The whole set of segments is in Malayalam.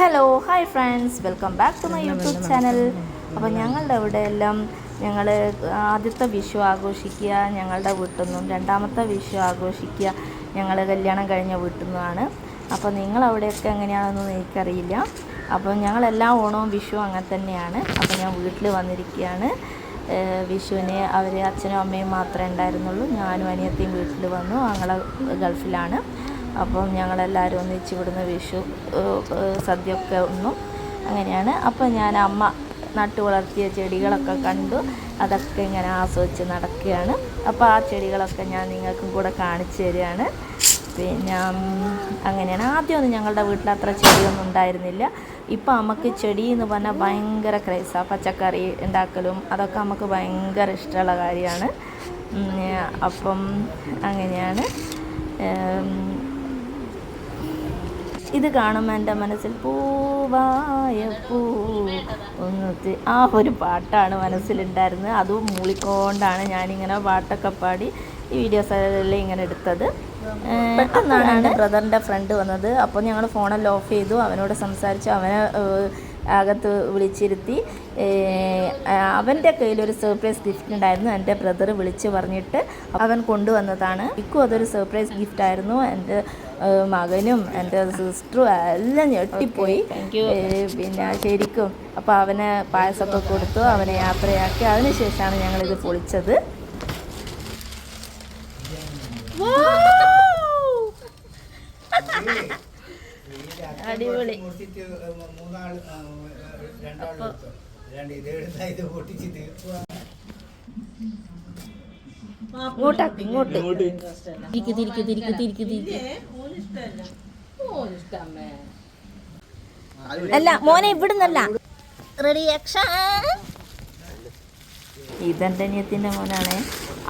Hello hi friends welcome back to my YouTube channel അപ്പോൾ ഞങ്ങളുടെ അവിടെ എല്ലാം ഞങ്ങൾ ആദ്യത്തെ വിഷു ആഘോഷിക്കുക ഞങ്ങളുടെ വീട്ടിൽ നിന്നും രണ്ടാമത്തെ വിഷു ആഘോഷിക്കുക ഞങ്ങൾ കല്യാണം കഴിഞ്ഞ വീട്ടിൽ നിന്നാണ് അപ്പോൾ നിങ്ങളവിടെയൊക്കെ എങ്ങനെയാണെന്നൊന്നും എനിക്കറിയില്ല. അപ്പോൾ ഞങ്ങളെല്ലാം ഓണവും വിഷുവും അങ്ങനെ തന്നെയാണ്. അപ്പോൾ ഞാൻ വീട്ടിൽ വന്നിരിക്കുകയാണ്. വിഷുവിനെ അവർ അച്ഛനും അമ്മയും മാത്രമേ ഉണ്ടായിരുന്നുള്ളൂ. ഞാനും അനിയത്തിയും വീട്ടിൽ വന്നു. ഞങ്ങൾ ഗൾഫിലാണ്. അപ്പം ഞങ്ങളെല്ലാവരും ഒന്നിച്ച് ഇവിടുന്ന് വിഷു സദ്യ ഒക്കെ ഉണ്ണും. അങ്ങനെയാണ്. അപ്പം ഞാൻ അമ്മ നട്ടു വളർത്തിയ ചെടികളൊക്കെ കണ്ടു. അതൊക്കെ ഇങ്ങനെ ആസ്വദിച്ച് നടക്കുകയാണ്. അപ്പോൾ ആ ചെടികളൊക്കെ ഞാൻ നിങ്ങൾക്കും കൂടെ കാണിച്ചു തരികയാണ്. പിന്നെ അങ്ങനെയാണ്. ആദ്യമൊന്നും ഞങ്ങളുടെ വീട്ടിൽ അത്ര ചെടിയൊന്നും ഉണ്ടായിരുന്നില്ല. ഇപ്പം നമുക്ക് ചെടി എന്ന് പറഞ്ഞാൽ ഭയങ്കര ക്രൈസാണ് പച്ചക്കറി ഉണ്ടാക്കലും അതൊക്കെ നമുക്ക് ഭയങ്കര ഇഷ്ടമുള്ള കാര്യമാണ്. അപ്പം അങ്ങനെയാണ്. ഇത് കാണുമ്പോൾ എന്റെ മനസ്സിൽ പൂവായ പൂ. ഒന്നത്തി ആ ഒരു പാട്ടാണ് മനസ്സിലുണ്ടായിരുന്നത്. അതും മൂളിക്കൊണ്ടാണ് ഞാനിങ്ങനെ പാട്ടൊക്കെ പാടി ഈ വീഡിയോസെല്ലാം ഇങ്ങനെ എടുത്തത്. പെട്ടെന്നാണ് ബ്രദറിന്റെ ഫ്രണ്ട് വന്നത്. അപ്പോൾ ഞങ്ങൾ ഫോണെല്ലാം ഓഫ് ചെയ്തു. അവനോട് സംസാരിച്ചു. അവനെ അകത്ത് വിളിച്ചിരുത്തി അവന്റെ കയ്യിലൊരു സർപ്രൈസ് ഗിഫ്റ്റ് ഉണ്ടായിരുന്നു. എന്റെ ബ്രദർ വിളിച്ച് പറഞ്ഞിട്ട് അവൻ കൊണ്ടുവന്നതാണ്. എനിക്കും അതൊരു സർപ്രൈസ് ഗിഫ്റ്റ് ആയിരുന്നു. എന്റെ മകനും എന്റെ സിസ്റ്ററും എല്ലാം ഞെട്ടിപ്പോയി. പിന്നെ ശരിക്കും അപ്പോൾ അവന് പായസമൊക്കെ കൊടുത്തു. അവനെ യാത്രയാക്കി. അതിനുശേഷമാണ് ഞങ്ങളിത് പൊളിച്ചത്. അടിപൊളി. മുറിച്ചിട്ട് മൂന്നാൾ രണ്ടാൾ രണ്ട് ഇത് എടുത്താ ഇത് പൊട്ടിച്ചിട്ട്. ഇങ്ങോട്ടാക്കി ഇങ്ങോട്ട്. തിരിക്ക് തിരിക്ക് തിരിക്ക് തിരിക്ക് തിരിക്ക്. അല്ല മോനെ ഇവിടുന്നല്ല. റെഡി ഇതെന്റെ അനിയത്തിന്റെ മോനാണ്.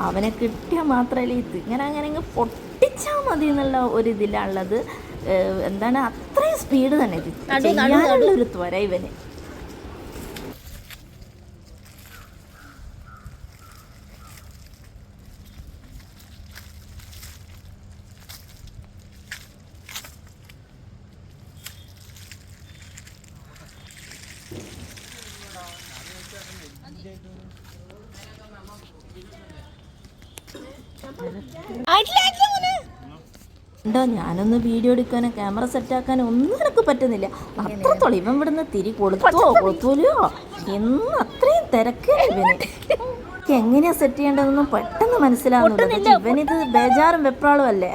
അവനെ കിട്ടിയാൽ മാത്രമല്ല ഇത്. ഇങ്ങനെ അങ്ങനെ പൊട്ടിച്ചാ പൊട്ടിച്ചാൽ മതി എന്നുള്ള ഒരു ഇതിലാണുള്ളത് ഏഹ് എന്താണ് അത്രയും സ്പീഡ് തന്നെ ഇത്. ചെയ്യാനുള്ള ഒരു ത്വര ഇവന്. ഉണ്ടോ ഞാനൊന്ന് വീഡിയോ എടുക്കാനോ ക്യാമറ സെറ്റാക്കാനോ ഒന്നും എനിക്ക് പറ്റുന്നില്ല. അത്രത്തോളം ഇവൻ ഇവിടുന്ന് തിരി കൊടുത്തോ കൊടുത്തൂലോ എന്ന് അത്രയും തിരക്ക് ഇവന്. എങ്ങനെയാ സെറ്റ് ചെയ്യേണ്ടതെന്നും പെട്ടെന്ന് മനസ്സിലാവുന്നില്ല. ഇവനിത് ബേജാറും വെപ്രാളും അല്ലേ?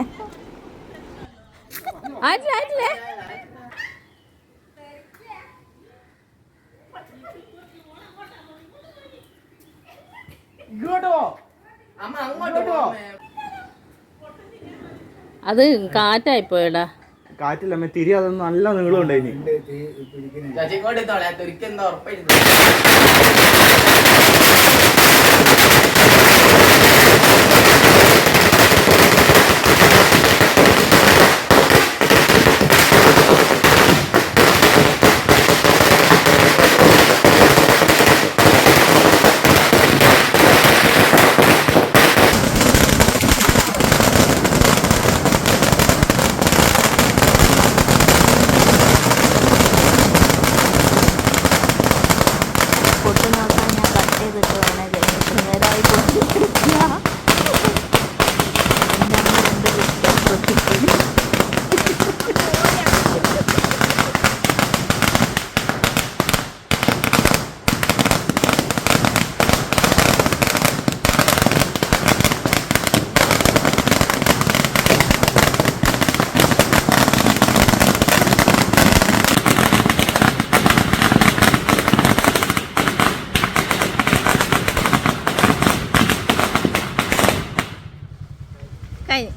ഇങ്ങോട്ടോ. അമ്മ അങ്ങോട്ടോ അത് കാറ്റായി കാറ്റായിപ്പോയടാ. കാറ്റില്ല തിരി അതൊന്നും നല്ല നീളം ഉണ്ടായിനി ഉറപ്പായിരുന്നു പൊട്ട് നോക്കാൻ ഞാൻ കട്ട് ചെയ്തിട്ട് വേണേ കഴിഞ്ഞിട്ട് നേരമായി പൊട്ടിപ്പിടിക്കുക എന്റെ അമ്മ രണ്ട് വിഷം പൊട്ടിപ്പോയി കഴിഞ്ഞു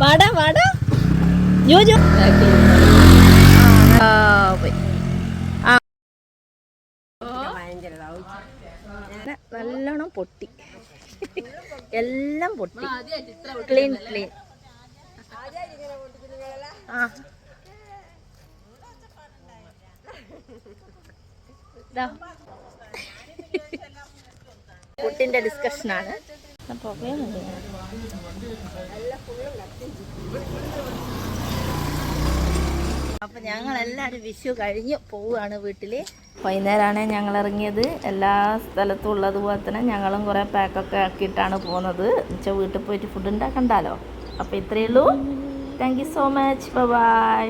വാടാ വാടാ പോയി ആ നല്ലോണം പൊട്ടി എല്ലാം പൊട്ടി ക്ലീൻ ക്ലീൻ ആ. ഫുഡിന്റെ ഡിസ്കഷനാണ്. ഞങ്ങൾ എല്ലാരും വിഷു കഴിഞ്ഞ് പോവുകയാണ് വീട്ടിൽ. വൈകുന്നേരമാണ് ഞങ്ങൾ ഇറങ്ങിയത് എല്ലാ സ്ഥലത്തും ഉള്ളതുപോലെ തന്നെ ഞങ്ങളും കുറേ പാക്കൊക്കെ ആക്കിയിട്ടാണ് പോകുന്നത്. എന്നുവെച്ചാൽ വീട്ടിൽ പോയിട്ട് ഫുഡ് ഉണ്ടാക്കണ്ടല്ലോ അപ്പോൾ ഇത്രയേ ഉള്ളൂ. Thank you so much bye